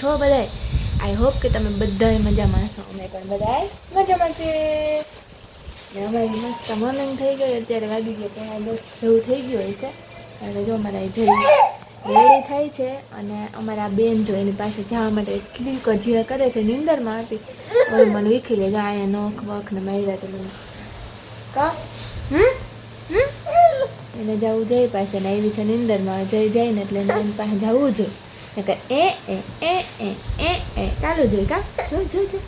છો બધાય? I hope કે તમે બધાય મજામાં છો અમે પણ બધાય મજામાં છે અમારી મસ્ત મોર્નિંગ થઈ ગઈ. અત્યારે વાગી ગયો ત્યાં દસ જેવું થઈ ગયું હોય છે. અને જો અમારા જઈ રેડી થાય છે અને અમારા બેન જો એની પાસે જવા માટે એટલી કજિયા કરે છે, નિંદરમાં હતી. હવે મને વીખી લે અહીંયા નખ વખ ને માર્યા તો મને કા? હમ? એને જવું જઈ પાસે ને એવી છે નિંદરમાં. જઈ જાય ને એટલે એની પાસે જવું જોઈએ. નકર એ એ એ એ એ એ. ચાલુ જોઈ કા? જો જો જો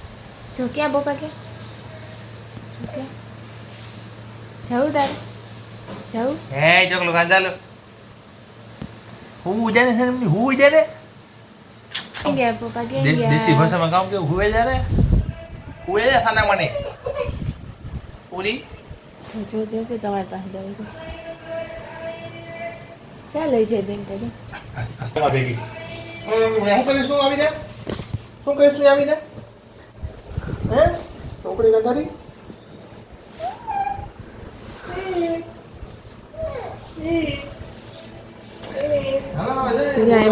જો ક્યાં બોપા કે જો ક્યાં? જવું તારે? જવું હે ચોકલો ગાંજાલો હું ઉજાને છે એમની? હું ઉજાને? ક્યાં ગયા? પપ્પા ક્યાં ગયા? દેશી ભાષામાં કામ કેવું? હુએ જારે હુએ જા ખાના મને. પૂરી જો જો જો તમારી પાસે જવું છે. ચાલ લઈ જાય બેન તો ભેગી હું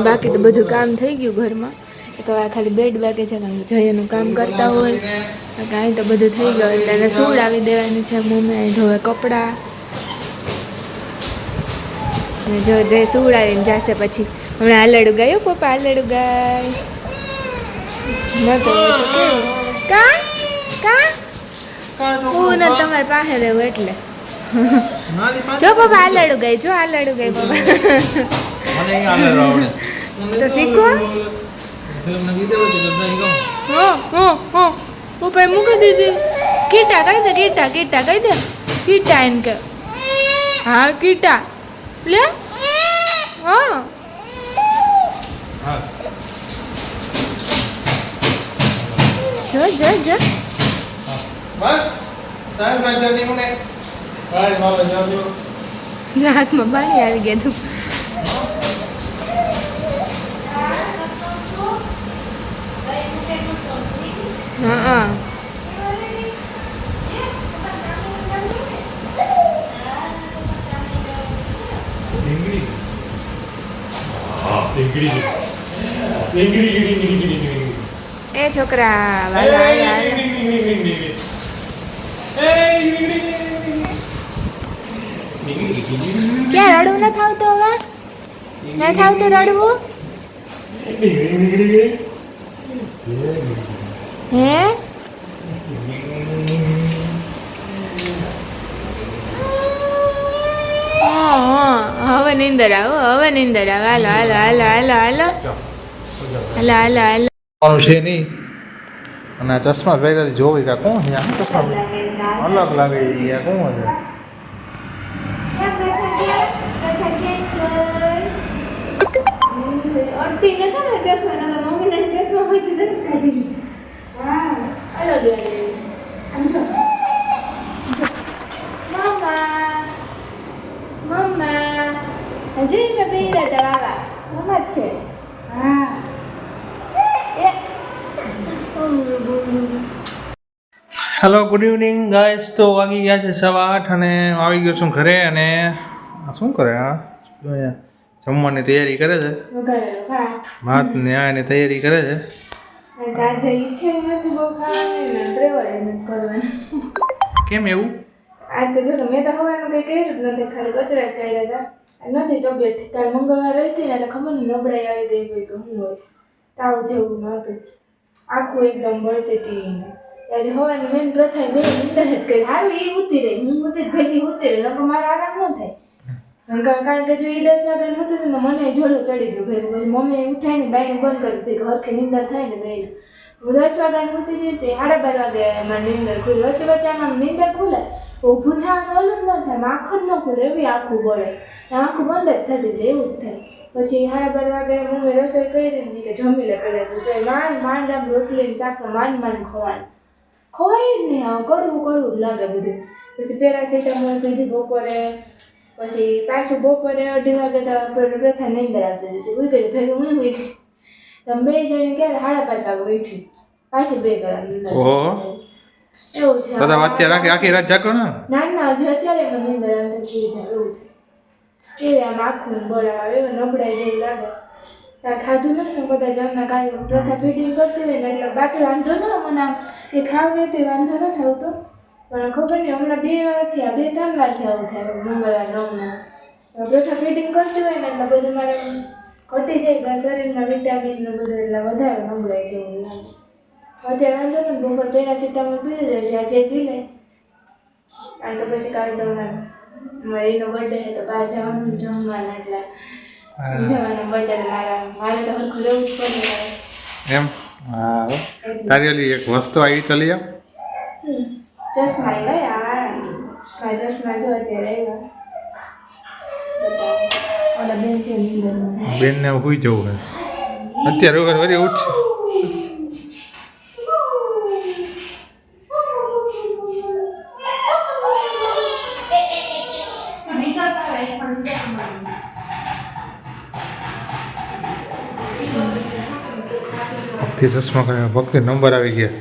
બાકી તો બધું કામ થઈ ગયું ઘરમાં. તો આ ખાલી બેડ વાગે છે જયનું કામ કરતા હોય. કાંઈ તો બધું થઈ ગયું. એટલે એને સુવડાવી દેવાની છે મમ્મી, અહીં ધોવે કપડાં. ને જો જે સુવડાવીને જાશે પછી હમણાં આ લડુ ગાયો પપ્પા આ લડુ ગાય. ન કા? કા? હું ને તમારે પાસે રહેવું એટલે. જો પપ્પા આ લડુ ગઈ જો આ લડુ ગઈ પપ્પા. તો શીખો. હો હો હો. પપ્પાએ મૂકી દીધી. કીટા કહી દે કીટા કીટા કહી દે. કીટા એમ કે. હા કીટા. લે. હા. જો જો જો. બસ. તાર માજર મને. હાય મારે જાજો હાથમાં પાણી આવી ગયા તું હા હા. એ છોકરા વાલા. ક્યાં રડવું ન થાવતું હવે ન થાવતું રડવું હે હા, હા, હવે નિંદર આવો હવે નીંદર આવો હાલો હાલો હાલો હાલો હાલો હાલો હાલો કોણ છે નહીં. અને આ ચશ્મા ભેગા જોવી કે કોણ છે? આ ચશ્મા અલગ લાગે છે કોણ છે? ને ચશ્મા ચશ્મા હોય તો અલગ લાગે આમ જો મમ્મા મમ્મા હજી મેં પહેર્યા હતા વાવા મમ્મા જ છે હા એ હેલો ગુડ ઇવનિંગ ગાઈસ તો વાગી ગયા છે સવા આઠ અને આવી ગયો છું ઘરે અને શું કરે આ? જમવાની તૈયારી કરે છે? ભાત. ને આ એની તૈયારી કરે છે. કેમ એવું? આજ તો જો મેં તો હવાનું કંઈ કર્યું નથી ખાલી કચરા કર્યા હતા. નથી તબિયત કાલ મંગળવાર હતી ને એટલે ખબર નબળાઈ આવી ગઈ હોય કે હું હોય. તાવ જેવું નહોતું આખું એકદમ બળતી હતી આજે હવાની મેન પ્રથા બે નીંદર જ કરી. હારું એ ઉતી રહી. હું ઉતી ભેગી ઉતી રહી. નકર મારે આરામ ન થાય. કારણ કે જો એ દસ વાગે હતું ને તો મને ઝોલું ચડી ગયું ભાઈ. પછી મમ્મી ઉઠાઈને બાઈને બંધ કરી દીધી કે હરખી નિંદર થાય ને બેને હું દસ વાગ્યાની ઉઠી હતી તે સાડા બાર વાગે મારી નિંદર ખુલી. વચ્ચે વચ્ચે આમાં નિંદર ખુલે. ઊભું થવાનું ઓલું જ ન થાય માખું જ ન ખુલે. એવી આખું બળે. આંખું બંધ જ થતી જાય એવું જ થાય. પછી સાડા બાર વાગે મમ્મી રસોઈ કરી દીધી કે જમી લે પહેલાં તો. માંડ માંડ આમ રોટલી ને શાક માંડ માંડ ખવાય. ખવાય જ નહીં આમ કડવું કડવું લાગે બધું. પછી પેરાસિટામોલ પીધી બપોરે પછી પાછું બપોરે અઢી વાગે તો પ્રથા નીંદર આવતી હતી ઉઈ ગઈ ભેગું હું ઉઈ ગઈ તમે બે જણી ક્યારે સાડા પાંચ વાગે ઉઠ્યું પાછી બે કલાક એવું છે. બધા અત્યારે આખી આખી રાત જાગો ને? ના ના હજી અત્યારે મને નીંદર આવતી છે એવું છે એ આમ આખું એવું નબળાઈ જેવું લાગે. ત્યાં ખાધું નથી બધા જમના કાંઈ પ્રથા ફીડિંગ કરતી હોય ને એટલે બાકી વાંધો ન મને આમ કે ખાવ તે વાંધો ન આવતો પણ ખબર નહીં હમણાં બે વાર થયા બે ત્રણ વાર થયા આવું થાય મંગળવાર નવના પ્રથા ફીડિંગ કરતી હોય ને એટલે બધું મારે ઘટી જાય શરીરમાં વિટામિન ને બધું એટલે વધારે નબળાઈ છે એવું લાગે. અત્યારે વાંધો ને બપોર પહેલાં સીતામાં પી જાય છે આજે પી લે. કારણ કે પછી કાલે તો મારે મારે એનો બર્થડે છે તો બહાર જવાનું જમવાના એટલે જવાના બર્થડે મારા મારે તો હરખું રહેવું જ પડે. એમ? હા તારી ઓલી એક વસ્તુ આવી ચલી આવ ચશ્મા આવ્યા યાર ચશ્મા જો અત્યારે આવ્યા બેન ને હુઈ જવું હે અત્યારે વગર વળી ઉઠશે ભક્તિ ચશ્મા કરીને ભક્તિ નંબર આવી ગયા.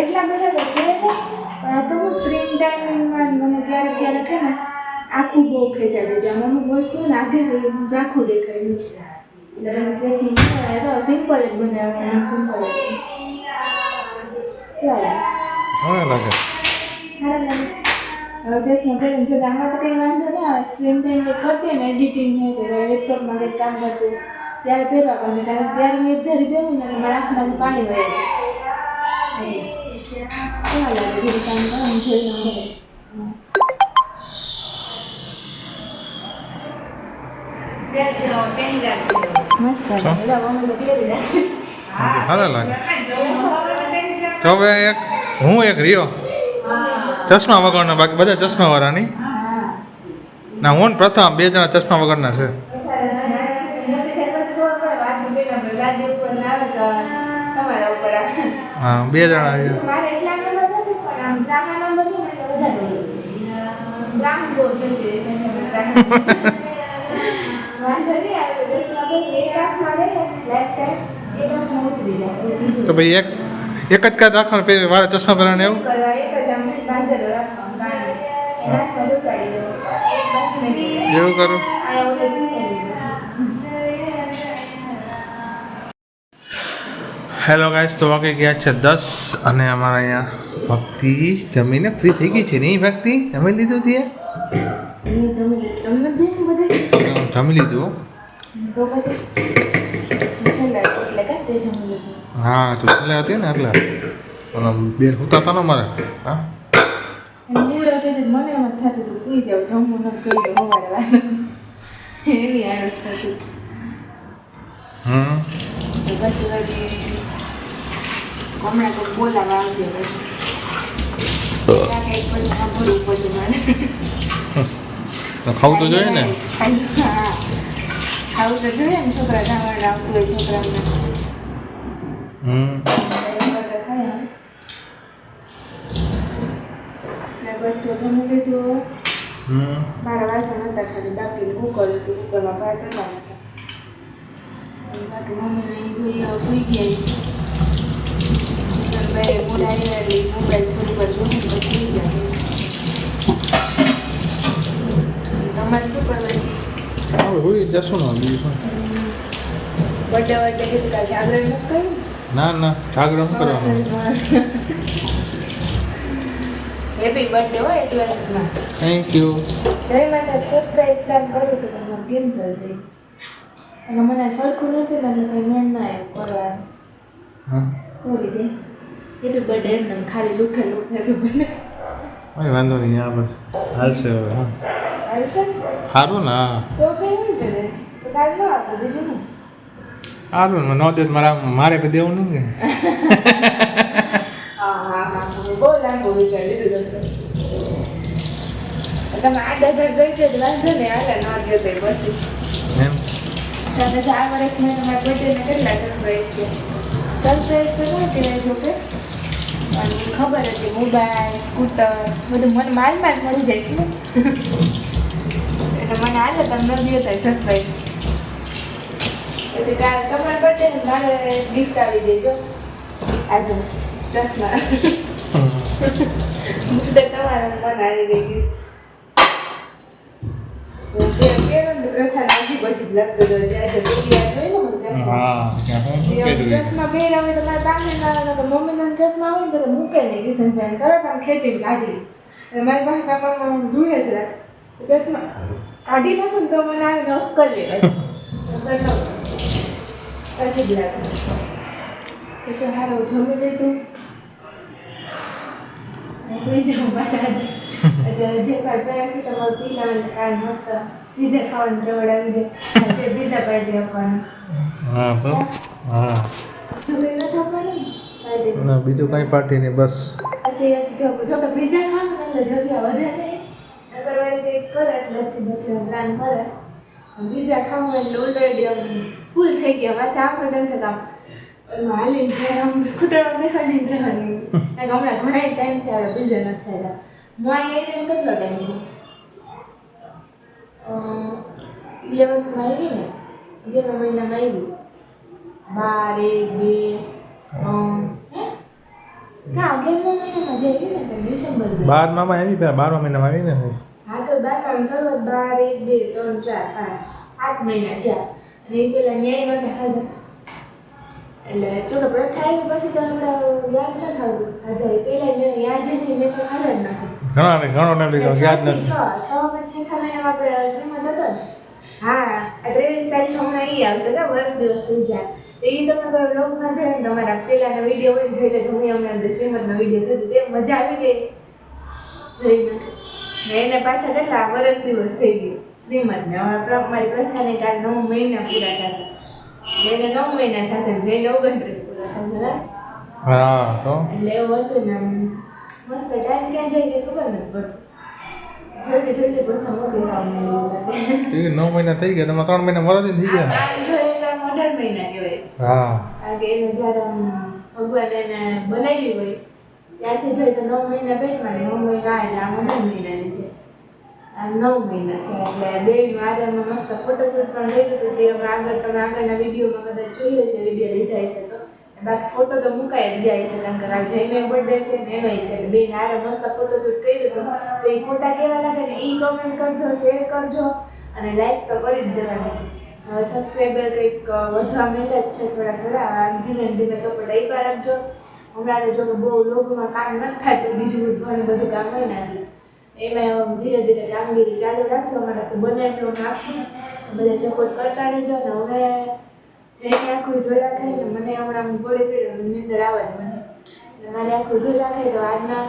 એટલા બધા તો છે પણ તો હું સ્ક્રીન ટાઈમિંગમાં મને ક્યારેક ક્યારેક છે ને આખું બહુ ખેંચાઈ દે છે અમુક વસ્તુ લાગે તો આખું દેખાયું એટલે જે સિમ્પલ તો સિમ્પલ જ બનાવવાનું સિમ્પલ જ લાગે. સારા લાગે હવે ચશ્મા પહેરીને જો આમાં તો કંઈ વાંધો ના આવે. સ્ક્રીન ટાઈમ કરતી ને એડિટિંગ ને લેપટોપમાં કંઈક કામ કરતું ત્યારે પહેરવા પડે કારણ કે ત્યારે મેં એક પહેરું ને મારા આંખમાંથી પાણી વહે છે. કેવા લાગે. છે? કામ કરવાનું જોઈને મસ્ત લાગે એટલે અમે તો સારા લાગે. તો હવે એક હું એક રહ્યો? ચશ્મા વગરના બાકી બધા ચશ્મા વાળાની? ના હું પ્રથમ બે જણા ચશ્મા વગરના છે હા બે જણા છે. મારે એટલા નંબર નથી પણ આમ ત્રાણા નંબર છે ને એટલે વધારે હોય. ત્રાણ બહુ જલ્દી રહેશે એટલે મેં ત્રાણા. વાંધો બે જણા તો ભાઈ એક એક જ કાચ રાખવાનું પછી વારે ચશ્મા પહેરવાનું એવું? એવું એક હેલો ગાઈસ તો વાગે ગયા છે દસ અને અમારા અહીંયા ભક્તિ જમીને ફ્રી થઈ ગઈ છે નહીં ભક્તિ? જમી લીધું તીએ જમી લીધું. હો. તો છેલ્લે હતી ને એટલે. બેન હું? હતા ને મારે હા હમ. તો પછી વળી હમણાં તો બોલાવા આવજે પછી ખાવું તો જોઈએ ને? ખાવું તો જોઈએ ને છોકરા ખાવાનું આવતું હોય છોકરાઓને. હમ. ને બસ જો જમી લીધું હમ. મારા વાસણ હતા ખાલી બાકી કુકર હતું કુકરમાં ભાત હતા. ના ના જાગરણ કરવાનું હેપી બર્થડે હોય ટ્વેલ્થમાં થેન્ક યુ જય માતા સરપ્રાઈઝ પ્લાન હતું પણ મને અને મને સરખું નથી ને એટલે કંઈ મેળ ના કરવાનું હા સોરી દે હેપી બર્થડે એમને ખાલી લુખે લુખ હેપી બર્થડે કોઈ વાંધો નહીં આ બસ હાલશે હવે હા સારું ને તો કઈ નહીં કરે તો કાલ ન આપો બીજું હું સારું ને ન દે મારા મારે તો દેવું નહીં કે હા હા હા બહુ લાંબુ વિચાર લીધું તમે આઠ હજાર ગઈ છે વાંધો નહીં હાલે ન દે પછી તમે વર્ષ મેં તમારા બર્થડેને કેટલા સરપ્રાઈઝ છે? સરપ્રાઈઝ તો નહીં કહેવાય જો કે? અને ખબર હતી મોબાઈલ સ્કૂટર બધું મને માલ માલ મળી જાય છે એટલે મને હાલે તમે ન દો થાય સરપ્રાઈઝ પછી કાલ તમારા બર્થડે ને મારે ગિફ્ટ આવી દેજો આજે ચશ્મા તમારા મન આવી ગઈ gift. કાઢી. જ નાખું તો મને આવીને અક્કલ લે પછી લાગે. કે હારો જમી લીધું. જાઉં પાછા એટલે જે કાલ પેરાસિટામોલ પી લેવાનું કાલ મસ્ત પીઝા ખાવાનું પ્રવડાવી દે જે પીઝા પાર્ટી આપવાનું. હા તો? હા. જમી નથી આપવાનું? ના બીજું કાંઈ પાર્ટી નહીં બસ. પછી જો જો કે પીઝા ખાવ એટલે જગ્યા વધે નહીં. કંઈક કરે એટલે પછી પછી પ્લાન કરે. પીઝા ખાવું એટલે ઓલરેડી ફૂલ થઈ ગયા. માથે આખો તેમ તો કામ એમાં હાલીને જ્યારે આમ સ્કૂટરમાં બેસવાની રહેવાની. હમણાં ઘણા ટાઈમ થયા પીઝા નથી થયા હું અહીંયા આવીને કેટલો ટાઈમ થયો? ઇલેવન્થમાં આવી ને? અગિયાર મહિનામાં આવી? બાર એક બે ના અગિયારમા મહિનામાં જે આવી ને? ડિસેમ્બર બે. બાર પેલા બારમા મહિનામાં આવી ને? હા તો બારમામાં શરૂઆત બાર એક બે ત્રણ ચાર પાંચ આઠ મહિના થયા. અને એ પેલા ન્યાય નહોતા ખાધા એટલે જો કે પ્રથા પછી તો હમણાં યાદ ન થતું. ખાધા એ પેલા મેં યાદ જ નહીં મેં તો ખાધા જ નથી ઘણા ને ઘણો ને લીધો યાદ નથી. છ છ છઠ્ઠા મહિનામાં આપણે શ્રીમંત હતો હા ત્રેવીસ તારીખ હમણાં એ આવશે ને વર્ષ દિવસ થઈ જાય. તો એ તમે કોઈ લોકમાં છે ને તમારા પેલાના વીડિયો હોય જોઈ લેજો હું હમણાં અંદર શ્રીમંતનો વીડિયો છે તે મજા આવી ગઈ. જોઈને ને એને પાછા કેટલા વર્ષ દિવસ થઈ ગયું. શ્રીમંતને હવે મારી પ્રથાને કાલે નવ મહિના પૂરા થશે. એને નવ મહિના થશે જઈને ઓગણત્રીસ પૂરા થશે હા? તો? એટલે એવું હતું ને મસ્ત ટાઈમ ક્યાં જાય કે ખબર નથી પડતી જલ્દી જલ્દી મોટી થવા નવ મહિના થઈ ગયા તમારે ત્રણ મહિના વરદી થઈ ગયા? તો અઢાર મહિના કહેવાય. હા. કારણ કે એને જ્યારે ભગવાન એને બનાવી હોય ત્યારથી જોઈએ તો નવ મહિના પેટમાં નવ મહિના એટલે આમ અઢાર મહિના લીધે. આમ નવ મહિના થયા એટલે બે આરામમાં મસ્ત ફોટોશૂટ પણ લઈ ગયું તે આગળ તમે આગળના વિડીયોમાં કદાચ જોઈએ છે વીડિયો લીધા હશે તો. બાકી ફોટો તો મુકાઈ જ ગયા છે કારણ કે આ જઈને બર્થડે છે ને એનો છે. બે બેન આરે મસ્ત ફોટોશૂટ કર્યું હતું. તો એ ફોટા કેવા લાગે ને એ કમેન્ટ કરજો શેર કરજો અને લાઈક તો કરી જ દેવાની. હવે સબસ્ક્રાઈબર કંઈક વધવા માંડ્યા જ છે થોડા થોડા. ધીમે ધીમે સપોર્ટ આપ્યા રાખજો. હમણાં તો જો બહુ લોકોમાં કામ નથી થતું બીજું ઘણું બધું કામ હોય ને એમાં ધીરે ધીરે કામગીરી ચાલુ રાખશો અમારા તો બને એટલું નાખશું બધા સપોર્ટ કરતા રહેજો ને હવે જઈને આખું જોયા થાય ને મને હમણાં ગોળી પીડ્યો નિંદર આવે મને. મારે આખું જોયા થાય તો આજના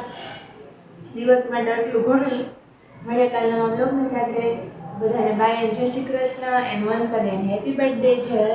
દિવસ માટે આટલું ઘણું મળે કાલના બ્લોગની સાથે બધાને bye Jai Shri Krishna and once again happy birthday Jai.